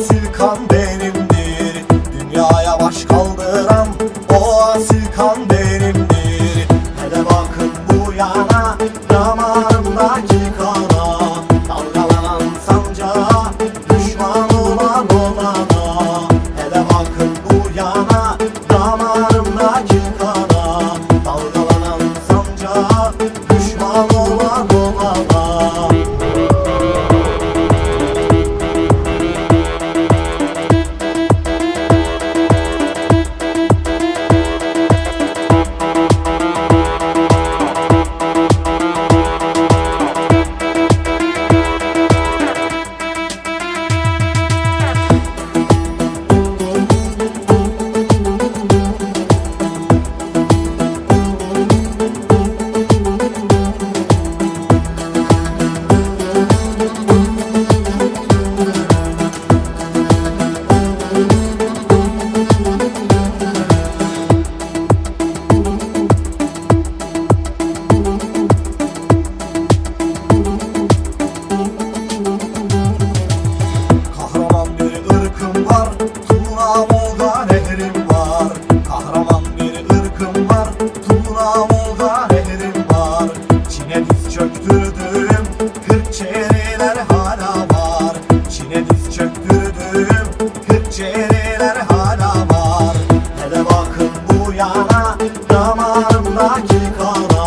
asil kan benimdir. Dünyaya baş kaldıran o asil kan benimdir. Hele bakın bu yana damarımdaki kana. Dalgalanan sancağa düşman olan olana. Hele bakın bu yana yana Damarımdaki kana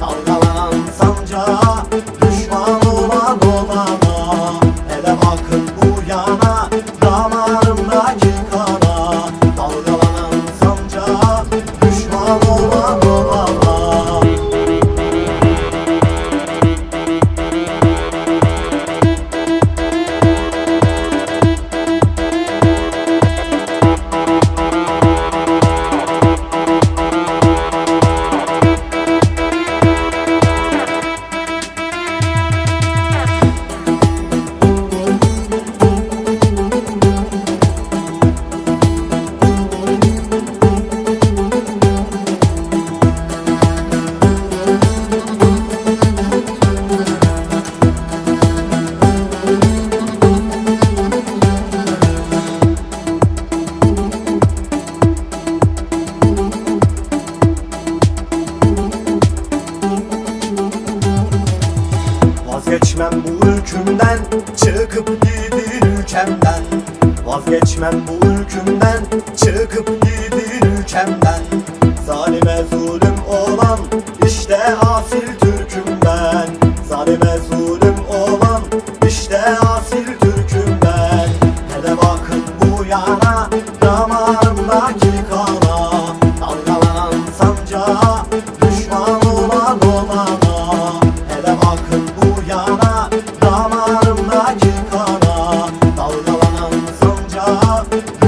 Dalgalanan sancağa Düşman olan olana Hele bakın bu yana Damarımdaki kana Dalgalanan sancağa Düşman olan olana ülkümden Çıkıp gidin ülkemden. Vazgeçmem bu ülkümden Çıkıp gidin ülkemden. Zalime zulüm olan işte asil Türk'üm ben Zalime zulüm olan işte asil Türk'üm ben Hele bakın bu yana Thank you.